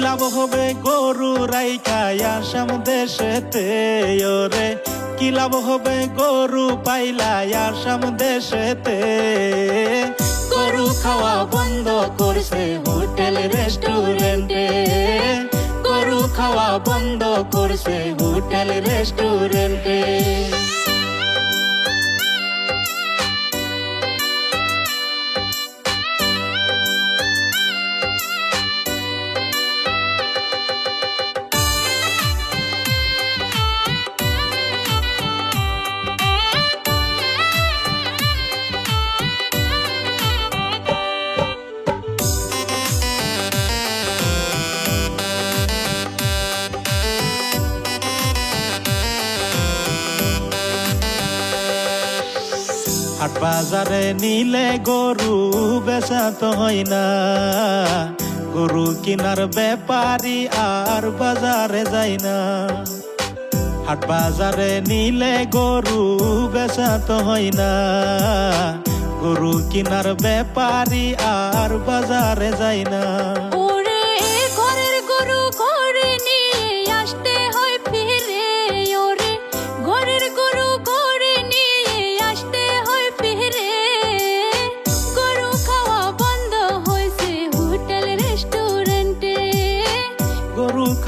লাভ হবে গরু রাইখাই আসাম দেশেতে, ওরে। কি লাভ হবে গরু পাইলাই আসাম দেশেতে। গরু খাওয়া বন্ধ করছে হোটেল রেস্টুরেন্টে। গরু খাওয়া বন্ধ করছে হোটেল রেস্টুরেন্টে। হাট বাজারে নিলে গরু বেচা তো হয় না। গরু কিনার ব্যাপারী আর বাজারে যায় না। হাট বাজারে নিলে গরু বেচা তো হয় না। গরু কিনার ব্যাপারী আর বাজারে যায় না।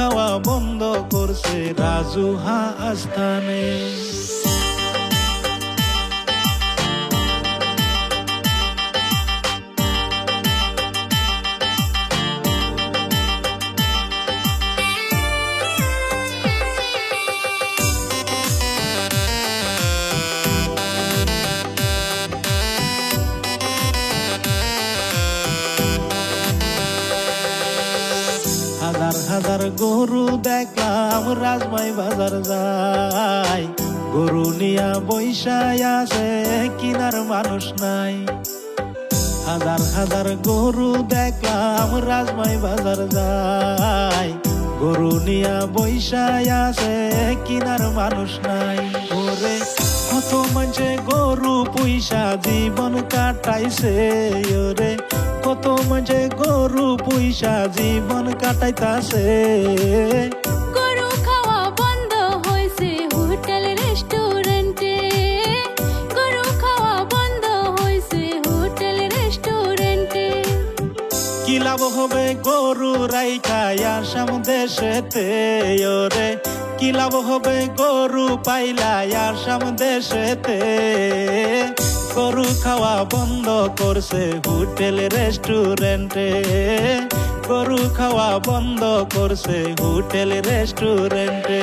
খাওয়া বন্ধ করছে রাজু হা আস্থানে হাজার গরু দেখলাম, রাজমাই বাজার যায়। গরু নিয়া বৈশায় আছে, কিনার মানুষ নাই। হাজার হাজার গরু দেখলাম, রাজমাই বাজার যায়। গরু নিয়া বৈশায় আছে, কিনার মানুষ নাই। ওরে, কত মাঝে গরু পয়সা জীবন কাটাইছে, ওরে। কত মাঝে গরু পয়সা জীবন কাটাইতাছে। গরু খাওয়া বন্ধ হয়েছে হোটেল রেস্টুরেন্টে। গরু খাওয়া বন্ধ হয়েছে হোটেল রেস্টুরেন্টে। কি লাভ হবে গরু রাইখাই আসাম দেশেতে? ওরে কি লাভ হবে গরু পাইলাই আসাম দেশেতে? গরু খাওয়া বন্ধ করছে হোটেল রেস্টুরেন্টে। গরু খাওয়া বন্ধ করছে হোটেল রেস্টুরেন্টে।